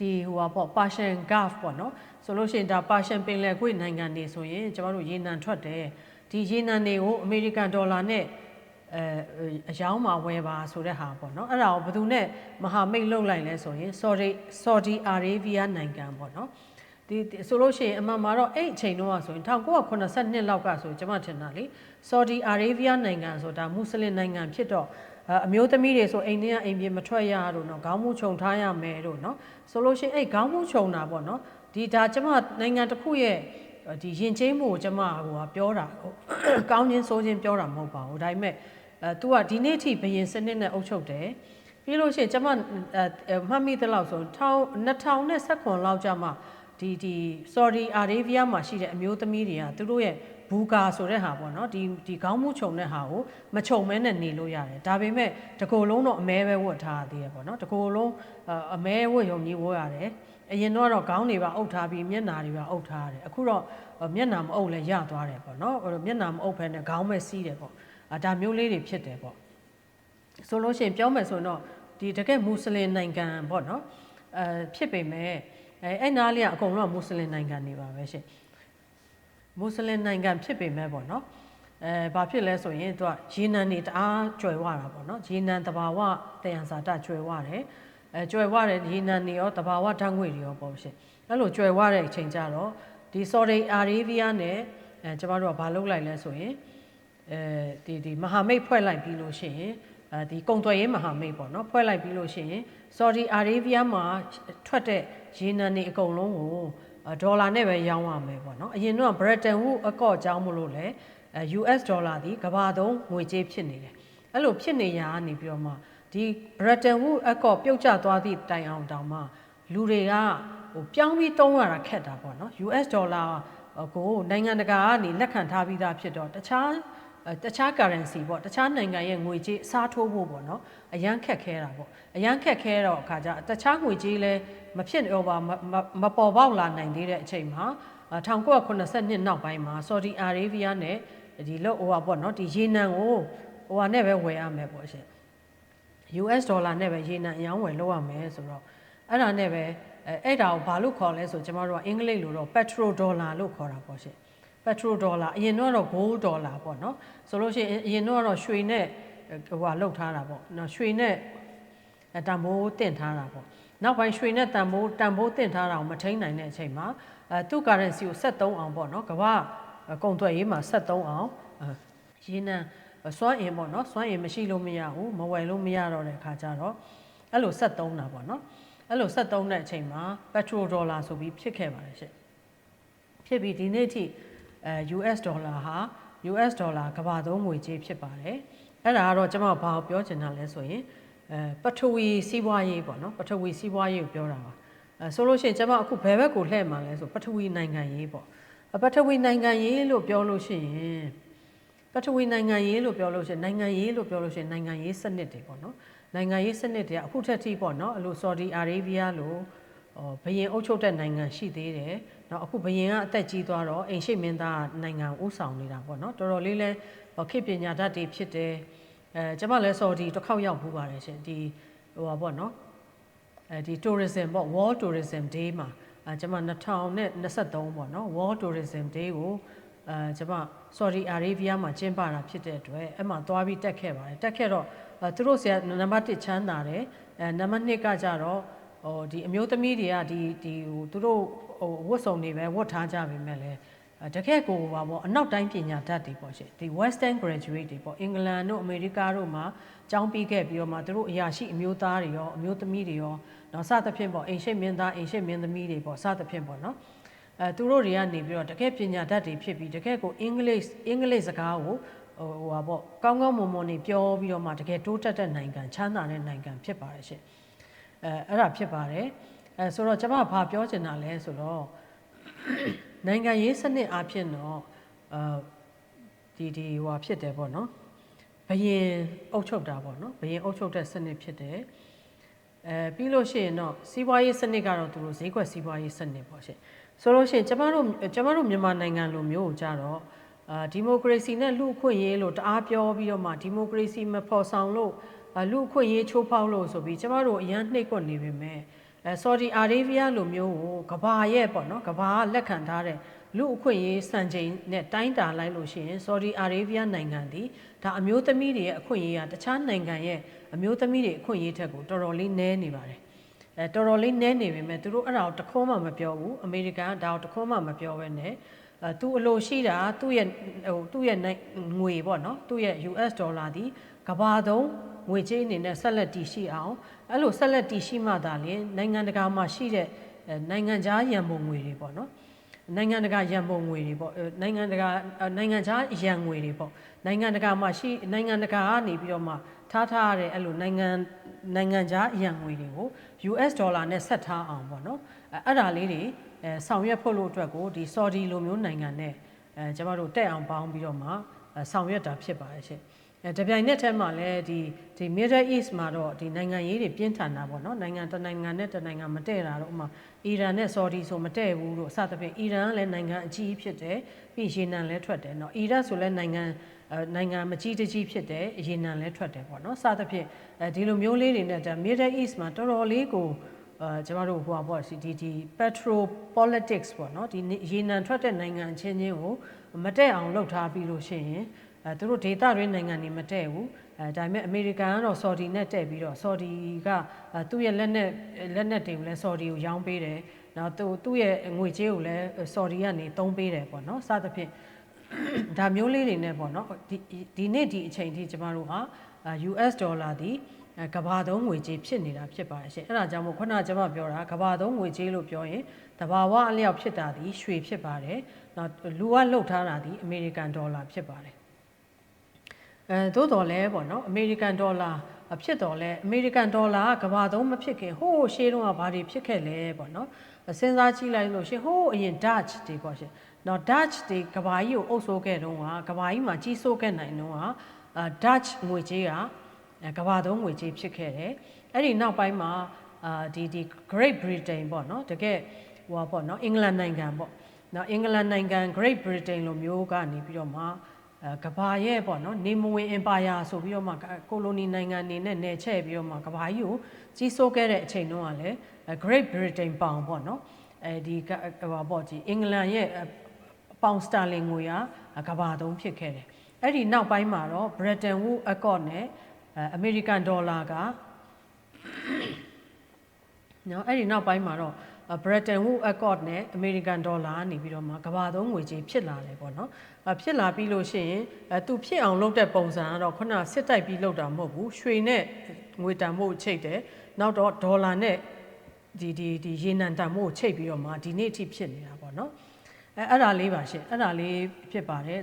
ဒီဟိုပါပေါ့ Persian Gulf ပေါ့နော်ဆိုလို့ရှိရင်ဒါ Persian ပင်လယ်ကွေ့နိုင်ငံတွေဆိုရင်ကျမတို့ရေနံထွက်တယ်ဒီရေနံတွေကိုအမေရိကန်ဒေါ်လာနဲ့အဲအယောင်းမှာဝယ်ပါဆိုတဲ့ဟာပေါ့နော်အဲ့ဒါကိုဘယ်သူနဲ့မဟာမိတ်လုပ်လိုက်လဲဆိုရင် Saudi Saudi Arabia နိုင်ငံပေါ့နော်ဒီဆိုလို့ရှိရင်အမှန်မှာတော့အဲ့အချိန်တုန်းကဆိုရင်1982လောက်ကဆိုကျွန်မထင်တာလေ Saudi Arabia နိုင်ငံဆိုတာမွတ်စလင်နိုင်ငံဖြစ်တော့ အမျိုးသမီးတွေဆိုအိမ်ထဲကအိမ်ပြင်မထွက်ရတို့နော်ခေါင်းမူခြုံထားရမယ်တို့နော်ဆိုလို့ရှိရင်အဲ့ခေါင်းမူခြုံတာပေါ့နော်ဒီဒါကျမနိုင်ငံတစ်ခုရဲ့ဒီယဉ်ကျေးမှုကိုကျမဟိုကပြောတာဟိုကောင်းချင်းဆိုးချင်းပြောတာမဟုတ်ပါဘူးဒါပေမဲ့အဲ तू ကဒီနေ့ထိဘယင်စနစ်နဲ့အုပ်ချုပ်တယ်ပြီးလို့ရှိရင်ကျမအဲမှတ်မိသလောက်ဆို2019လောက်ကျမှဒီဒီ Saudi Arabia မှာရှိတဲ့အမျိုးသမီးတွေကသူတို့ရဲ့ ဘူကာဆိုတဲ့ဟာပေါ့နော်ဒီဒီခေါင်းမူးခြုံတဲ့ဟာကိုမခြုံမဲနဲ့နေလို့ရတယ်ဒါပေမဲ့တကိုယ်လုံးတော့အမဲပဲဝတ်ထားသေးရပေါ့နော်တကိုယ်လုံးအမဲဝတ်ရုံကြီးဝတ်ရတယ်အရင်တော့ခေါင်းတွေပါအုပ်ထားပြီးမျက်နာတွေပါအုပ်ထားရတယ်အခုတော့မျက်နာမအုပ်လဲရသွားတယ်ပေါ့နော်မျက်နာမအုပ်ဖဲနဲ့ခေါင်းပဲစီးတယ်ပေါ့ဒါမျိုးလေးတွေဖြစ်တယ်ပေါ့ဆိုလို့ရှိရင်ပြောမယ်ဆိုတော့ဒီတကယ်မွတ်စလင်နိုင်ငံပေါ့နော်အဲဖြစ်ပေမဲ့အဲအဲ့နားလေးကအကုန်လုံးကမွတ်စလင်နိုင်ငံတွေပါပဲရှင် မွတ်စလင်နိုင်ငံဖြစ်ပေမဲ့ပေါ့နော်အဲဘာဖြစ်လဲဆိုရင်သူကရေနံနေတအားကျွယ်ဝတာပေါ့နော်ရေနံတဘာဝတယံဇာတကျွယ်ဝတယ်အဲကျွယ်ဝတဲ့ရေနံနေရောတဘာဝဓာတ်ငွေတွေရောပေါ့ရှင်အဲ့လိုကျွယ်ဝတဲ့အချိန်ကျတော့ဒီ Saudi Arabia နဲ့အဲကျမတို့ကဘာလုပ်လိုက်လဲဆိုရင်အဲဒီဒီမဟာမိတ်ဖွဲ့လိုက်ပြီးလို့ရှိရင်အဲဒီကုံသွယ်ရေးမဟာမိတ်ပေါ့နော်ဖွဲ့လိုက်ပြီးလို့ရှိရင် Saudi Arabia မှာထွက်တဲ့ရေနံတွေအကုန်လုံးကို ဒေါ်လာနဲ့ပဲရောင်းရမယ်ပေါ့နော်အရင်တော့ Bretton Woods အကော့ကြောင်းမလို့လဲ US ဒေါ်လာဒီကဘာသုံးငွေကြေးဖြစ်နေတယ်အဲ့လိုဖြစ်နေရကနေပြီးတော့မှဒီ Bretton Woods အကော့ပြုတ်ကျသွားသည့်တိုင်အောင်တောင်မှလူတွေကဟိုပြောင်းပြီးသုံးရတာခက်တာပေါ့နော် US ဒေါ်လာကိုနိုင်ငံတကာကနေလက်ခံထားပြီးသားဖြစ်တော့တခြား တခြား currency ပေါ့တခြားနိုင်ငံရဲ့ငွေကြေးအစားထိုးဖို့ပေါ့နော်အရန်ခက်ခဲတာပေါ့အရန်ခက်ခဲတော့အခါကျတခြားငွေကြေးလဲမဖြစ်တော့ပါမပေါ်ပေါက်လာနိုင်သေးတဲ့အချိန်မှာ1982နောက်ပိုင်းမှာ Saudi Arabia နဲ့ဒီလောက်ဟိုပါပေါ့နော်ဒီရေနံကိုဟိုဟာနဲ့ပဲဝယ်ရမယ်ပေါ့ရှင် US ဒေါ်လာနဲ့ပဲရေနံအယောင်းဝယ်လုပ်ရမယ်ဆိုတော့အဲ့ဒါနဲ့ပဲအဲ့ဒါကိုဘာလို့ခေါ်လဲဆိုကျမတို့ကအင်္ဂလိပ်လိုတော့ petro dollar လို့ခေါ်တာပေါ့ရှင် petro dollar အရင်တော့ gold dollar ပေါ့နော်ဆိုလို့ရှိရင်အရင်တော့ရွှေနဲ့ဟိုဟာလောက်ထားတာပေါ့နော်ရွှေနဲ့တန်ဖိုးတင်ထားတာပေါ့နောက်ပိုင်းရွှေနဲ့တန်ဖိုးတန်ဖိုးတင်ထားတာကိုမထိန်းနိုင်တဲ့အချိန်မှာအဲသူ့ currency ကို73အောင်ပေါ့နော်ကမ္ဘာကုန်သွယ်ရေးမှာ73အောင်ရင်းနှံစွမ်းအင်ပေါ့နော်စွမ်းအင်မရှိလို့မရဘူးမဝယ်လို့မရတော့တဲ့အခါကျတော့အဲ့လို73တာပေါ့နော်အဲ့လို73တဲ့အချိန်မှာ petrol dollar ဆိုပြီးဖြစ်ခဲ့ပါတယ်ရှင့်ဖြစ်ပြီးဒီနေ့ထိ အဲ US ဒေါ်လာဟာ US ဒေါ်လာကမ္ဘာသုံးငွေကြေးဖြစ်ပါတယ်အဲ့ဒါကတော့ကျွန်မဘာကိုပြောချင်တာလဲဆိုရင်အဲပထဝီစီးပွားရေးပေါ့နော်ပထဝီစီးပွားရေးကိုပြောတာပါအဲဆိုလို့ရှိရင်ကျွန်မအခုဘယ်ဘက်ကိုလှည့်မှာလဲဆိုပထဝီနိုင်ငံရေးပေါ့ပထဝီနိုင်ငံရေးလို့ပြောလို့ရှိရင်ပထဝီနိုင်ငံရေးလို့ပြောလို့ရှိရင်နိုင်ငံရေးလို့ပြောလို့ရှိရင်နိုင်ငံရေးစနစ်တွေပေါ့နော်နိုင်ငံရေးစနစ်တွေကအခုထက်ထိပေါ့နော်အလိုဆော်ဒီအာရေဗျလို့ ဘယင်အုပ်ချုပ်တဲ့နိုင်ငံရှိသေးတယ်။နောက်အခုဘယင်ကအသက်ကြီးသွားတော့အိမ်ရှိမင်းသားနိုင်ငံဥဆောင်နေတာပေါ့နော်။တော်တော်လေးလဲခေပညာဓာတ်တွေဖြစ်တယ်။အဲကျွန်မလည်းဆော်ဒီတစ်ခေါက်ရောက်ဘူးပါတယ်ရှင်။ဒီဟိုပါပေါ့နော်။အဲဒီ tourism ပေါ့ World Tourism Day မှာအဲကျွန်မ2023ပေါ့နော် World Tourism Day ကိုအဲကျွန်မ Saudi Arabia မှာကျင်းပတာဖြစ်တဲ့အတွက်အဲ့မှာသွားပြီးတက်ခဲ့ပါတယ်တက်ခဲ့တော့သူတို့ဆရာနံပါတ်1ချမ်းသာတယ်အဲနံပါတ်2ကကြတော့ ဟိုဒီအမျိုးသမီးတွေကဒီဒီဟိုသူတို့ဟိုဝတ်စုံတွေပဲဝတ်ထားကြပေမဲ့လည်းတကယ့်ကိုပါပေါ့အနောက်တိုင်းပညာတတ်တွေပေါ့ရှင်ဒီ western graduate တွေပေါ့အင်္ဂလန်တို့အမေရိကတို့မှာကျောင်းပြီးခဲ့ပြီးတော့မှသူတို့အရာရှိအမျိုးသားတွေရောအမျိုးသမီးတွေရောနော်စသဖြင့်ပေါ့အိမ်ရှိမင်းသားအိမ်ရှိမင်းသမီးတွေပေါ့စသဖြင့်ပေါ့နော်အဲသူတို့တွေကနေပြီးတော့တကယ်ပညာတတ်တွေဖြစ်ပြီးတကယ်ကိုအင်္ဂလိပ်အင်္ဂလိပ်စကားကိုဟိုဟိုပါပေါ့ကောင်းကောင်းမွန်မွန်နေပြောပြီးတော့မှတကယ်တိုးတက်တဲ့နိုင်ငံချမ်းသာတဲ့နိုင်ငံဖြစ်ပါတယ်ရှင် အဲအဲ့ဒါဖြစ်ပါတယ်အဲဆိုတော့ကျွန်မဘာပြောချင်တာလဲဆိုတော့နိုင်ငံရေးစနစ်အဖြစ်တော့အာဒီဒီဟိုဖြစ်တယ်ပေါ့နော်ဘယင်အုပ်ချုပ်တာပေါ့နော်ဘယင်အုပ်ချုပ်တဲ့စနစ်ဖြစ်တယ်အဲပြီးလို့ရှိရင်တော့စီးပွားရေးစနစ်ကတော့သူတို့ဈေးကွက်စီးပွားရေးစနစ်ပေါ့ရှင်ဆိုလို့ရှိရင်ကျမတို့ကျမတို့မြန်မာနိုင်ငံလိုမျိုးကိုကြတော့အာဒီမိုကရေစီနဲ့လူ့အခွင့်အရေးလို့တအားပြောပြီးတော့မှဒီမိုကရေစီမဖော်ဆောင်လို့ လူ့အခွင့်အရေးချိုးဖောက်လို့ဆိုပြီးကျမတို့အရန်နှိပ်ကွက်နေပေမဲ့အဲဆော်ဒီအာရေဗျလိုမျိုးကိုကဘာရဲ့ပေါ့နော်ကဘာကလက်ခံထားတဲ့လူအခွင့်အရေးစံချိန်နဲ့တိုင်းတာလိုက်လို့ရှိရင်ဆော်ဒီအာရေဗျနိုင်ငံဒီဒါအမျိုးသမီးတွေရဲ့အခွင့်အရေးကတခြားနိုင်ငံရဲ့အမျိုးသမီးတွေအခွင့်အရေးထက်ကိုတော်တော်လေးနည်းနေပါတယ်အဲတော်တော်လေးနည်းနေပေမဲ့သူတို့အဲ့ဒါကိုတခွန်းမှမပြောဘူးအမေရိကန်ကဒါကိုတခွန်းမှမပြောဘဲနဲ့အဲသူအလိုရှိတာသူ့ရဲ့ဟိုသူ့ရဲ့နိုင်ငွေပေါ့နော်သူ့ရဲ့ US ဒေါ်လာဒီကဘာသုံး ငွေကြေးအနေနဲ့ဆက်လက်တည်ရှိအောင်အဲ့လိုဆက်လက်တည်ရှိမှသာလျှင်နိုင်ငံတကာမှာရှိတဲ့အဲနိုင်ငံခြားရန်ပုံငွေတွေပေါ့နော်နိုင်ငံတကာရန်ပုံငွေတွေပေါ့အဲနိုင်ငံတကာအဲနိုင်ငံခြားရန်ငွေတွေပေါ့နိုင်ငံတကာမှာရှိနိုင်ငံတကာကနေပြီးတော့မှထားထားရတဲ့အဲ့လိုနိုင်ငံနိုင်ငံခြားရန်ငွေတွေကို US ဒေါ်လာနဲ့ဆက်ထားအောင်ပေါ့နော်အဲအဲ့ဒါလေးတွေအဲဆောင်ရွက်ဖို့လို့အတွက်ကိုဒီ Saudi လိုမျိုးနိုင်ငံနဲ့အဲကျမတို့တက်အောင်ပေါင်းပြီးတော့မှအဲဆောင်ရွက်တာဖြစ်ပါတယ်ရှင်အဲ တပြိုင်နက်တည်းမှာလည်းဒီဒီ Middle East မှာတော့ဒီနိုင်ငံရေးတွေပြင်းထန်တာပေါ့နော်နိုင်ငံတစ်နိုင်ငံနဲ့တစ်နိုင်ငံမတည့်တာတော့ဥမာအီရန်နဲ့ဆော်ဒီဆိုမတည့်ဘူးလို့အစသဖြင့်အီရန်ကလည်းနိုင်ငံအကြီးဖြစ်တယ်ပြီးရေနံလည်းထွက်တယ်เนาะအီရတ်ဆိုလည်းနိုင်ငံအဲနိုင်ငံမကြီးတကြီးဖြစ်တယ်ရေနံလည်းထွက်တယ်ပေါ့နော်စသဖြင့်အဲဒီလိုမျိုးလေးတွေနဲ့ဒါ Middle East မှာတော်တော်လေးကိုအဲကျမတို့ဟိုပါပေါ့ဒီဒီ petro politics ပေါ့နော်ဒီရေနံထွက်တဲ့နိုင်ငံအချင်းချင်းကိုမတည့်အောင်လှုပ်ထားပြီးလို့ရှိရင် အဲသူတို့ဒေသတွင်းနိုင်ငံတွေမတည့်ဘူးအဲဒါပေမဲ့အမေရိကန်ကတော့ဆော်ဒီနဲ့တည့်ပြီးတော့ဆော်ဒီကအဲသူ့ရဲ့လက်နက်လက်နက်တွေကိုလည်းဆော်ဒီကိုရောင်းပေးတယ်နောက်သူသူ့ရဲ့ငွေကြေးကိုလည်းဆော်ဒီကနေသုံးပေးတယ်ပေါ့နော်စသဖြင့်ဒါမျိုးလေးတွေနဲ့ပေါ့နော်ဒီဒီနေ့ဒီအချိန်ထိကျမတို့ဟာ US ဒေါ်လာဒီအဲကဘာသုံးငွေကြေးဖြစ်နေတာဖြစ်ပါတယ်ရှင်အဲ့ဒါကြောင့်မို့ခုနကကျွန်မပြောတာကဘာသုံးငွေကြေးလို့ပြောရင်တဘာဝအလျောက်ဖြစ်တာဒီရွှေဖြစ်ပါတယ်နောက်လူကလှုပ်ထားတာဒီအမေရိကန်ဒေါ်လာဖြစ်ပါတယ် အဲသို့တော်လဲပေါ့နော်အမေရိကန်ဒေါ်လာဖြစ်တော်လဲအမေရိကန်ဒေါ်လာကကဘာသုံးမဖြစ်ခင်ဟိုးရှေးတုန်းကဘာတွေဖြစ်ခဲ့လဲပေါ့နော်စဉ်းစားကြည့်လိုက်လို့ရှင်ဟိုးအရင် Dutch တွေပေါ့ရှင်နော် Dutch တွေကဘာကြီးကိုအုပ်စိုးခဲ့တုန်းကကဘာကြီးမှာကြီးစိုးခဲ့နိုင်တုန်းကအာ Dutch ငွေကြေးကအဲကဘာသုံးငွေကြေးဖြစ်ခဲ့တယ်အဲ့ဒီနောက်ပိုင်းမှာအာဒီဒီ Great Britain ပေါ့နော်တကယ်ဟိုပါပေါ့နော်အင်္ဂလန်နိုင်ငံပေါ့နော်အင်္ဂလန်နိုင်ငံ Great Britain လိုမျိုးကနေပြီးတော့မှအဲ ကဘာရဲ့ပေါ့နော်နေမဝင်အင်ပါယာဆိုပြီးတော့မှကိုလိုနီနိုင်ငံနေနဲ့နယ်ချဲ့ပြီးတော့မှကဘာကြီးကိုကြီးစိုးခဲ့တဲ့အချိန်တုန်းကလည်း Great Britain ပေါင်ပေါ့နော်အဲဒီဟိုပါပေါ့ဒီအင်္ဂလန်ရဲ့ပေါင်စတာလင်ငွေကကဘာသုံးဖြစ်ခဲ့တယ်အဲ့ဒီနောက်ပိုင်းမှာတော့ Bretton Woods Accord နဲ့အမေရိကန်ဒေါ်လာကနော်အဲ့ဒီနောက်ပိုင်းမှာတော့ Bretton Woods Accord နဲ့ American Dollar ကနေပြီးတော့မှကဘာသုံးငွေကြေးဖြစ်လာတယ်ပေါ့နော်ဖြစ်လာပြီးလို့ရှိရင်အဲသူဖြစ်အောင်လုပ်တဲ့ပုံစံကတော့ခုနစစ်တိုက်ပြီးလုပ်တာမဟုတ်ဘူးရွှေနဲ့ငွေတန်ဖို့ချိတ်တယ်နောက်တော့ဒေါ်လာနဲ့ဒီဒီဒီရေနံတန်ဖို့ချိတ်ပြီးတော့မှဒီနေ့အထိဖြစ်နေတာပေါ့နော်အဲအဲ့ဒါလေးပါရှင့်အဲ့ဒါလေးဖြစ်ပါတယ်